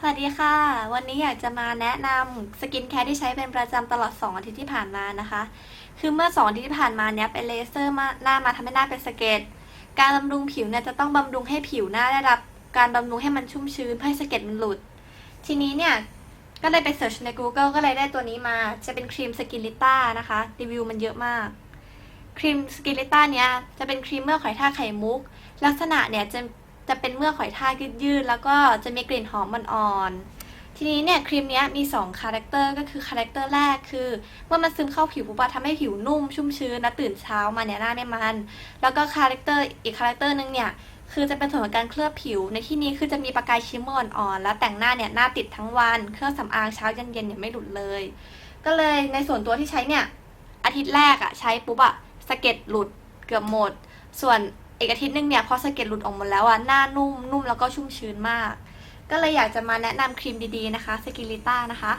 สวัสดีค่ะ วันนี้อยากจะมาแนะนำสกินแคร์ที่ใช้เป็นประจำตลอด 2 อาทิตย์ที่ผ่านมานะคะ คือเมื่อ 2 อาทิตย์ที่ผ่านมาเนี้ยไปเลเซอร์มาหน้ามาทำให้หน้าเป็นสเก็ดการบำรุงผิวเนี่ยจะต้องบำรุงให้ผิวหน้าได้รับ การบำรุงให้มันชุ่มชื้นเพื่อให้สเก็ดมันหลุด ทีนี้เนี่ยก็เลยไปเสิร์ชใน Google ก็เลยได้ตัวนี้มา จะเป็นครีมสกินลิต้านะคะ รีวิวมันเยอะมาก ครีมสกินลิต้าเนี้ยจะเป็นครีมเมื่อกหอยทาไขมุก ลักษณะเนี่ยจะ จะเป็นเมื่อกหอยทากยืดๆแล้วก็จะมีกลิ่นหอมอ่อนๆทีนี้เนี่ยครีมนี้มี2คาแรคเตอร์ก็คือคาแรคเตอร์แรกคือเมื่อมันซึมเข้าผิวปุ๊บะทำให้ผิวนุ่มชุ่มชื้นและตื่นเช้ามาเนี่ยหน้าไม่มัน แล้วก็คาแรคเตอร์อีกคาแรคเตอร์นึงเนี่ยคือจะเป็นส่วนของการเคลือบผิว ในที่นี้คือจะมีประกายชิมเมอร์อ่อนๆแล้วแต่งหน้าเนี่ยหน้าติดทั้งวัน เครื่องสำอางเช้าเย็นๆเนี่ยไม่หลุดเลย ก็เลยในส่วนตัวที่ใช้เนี่ยอาทิตย์แรกอะใช้ปุ๊บอะสะเก็ดหลุดเกือบหมด ส่วน อีกอาทิตย์หนึงเนี่ยพอสะเก็ดหลุดออกหมดแล้วอะหน้านุ่มนุ่มแล้วก็ชุ่มชื้นมาก ก็เลยอยากจะมาแนะนำครีมดีๆนะคะสกิลิต้านะคะ